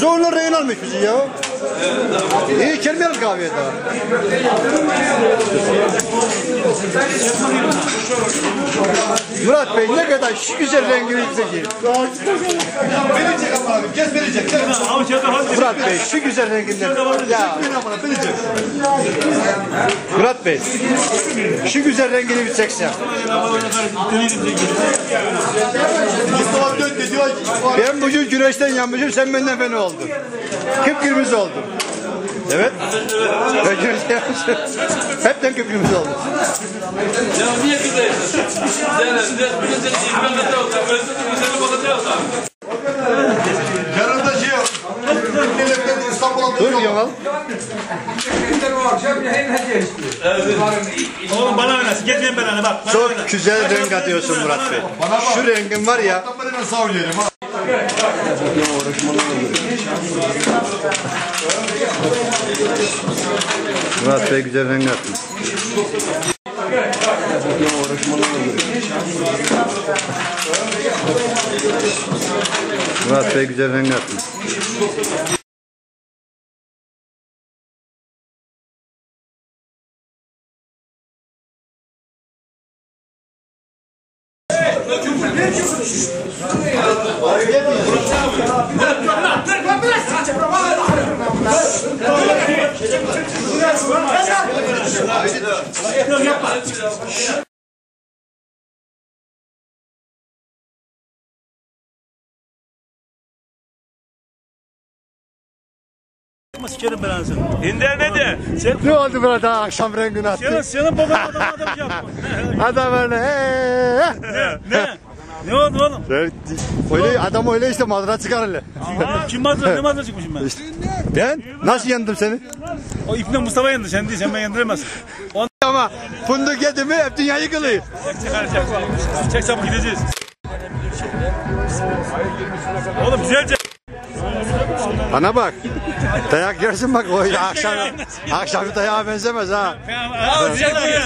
Zorla rehin almış bizi ya. İyi içermeyelim kahveye daha. Murat Bey ne kadar şu güzel rengini çekeyim. Verecek ama abi. Çekme hadi. Murat Bey şu güzel renginden. Ya. Murat Bey şu güzel rengini bir çeksen. Ben bugün güneşten yanmışım sen benden fena oldun. Kıpkırmızı oldun. Evet. Yanmışım. Hepten kıpkırmızı oldum. Ya niye gidiyorsun? Yani seni ilgilen de olsa, böyle de güzel bakacağız abi. Yarın da şey yok. Milletten İstanbul'a Dur Yamal. Oğlum bana oynasın. Gitmeyin ben bak. Çok güzel renk atıyorsun Murat Bey. Şu rengin var ya. Ben sağ olayım ha. Murat Bey güzel renk attın. Murat Bey güzel renk attın. Çekme sikerim ne de? Sen Ne oldu Murat ha akşam rengini senin, attın? senin baban adam adam yapma. Adam öyle. ee, Ne? Ne? Ne oldu oğlum? Öyle adam öyle işte madra çıkar öyle. Kim mazda ne mazda çıkmışım ben? Ben nasıl yendim seni? O ipne Mustafa yendi sen değil sen ben yendiremezsin. On Ama fındık yedi mi hep dünya yıkılıyor. çek. Çek çabuk gideceğiz. Oğlum güzelce. Bana bak. Dayak yersin bak o akşam akşam dayağa benzemez ha. Aa, güzel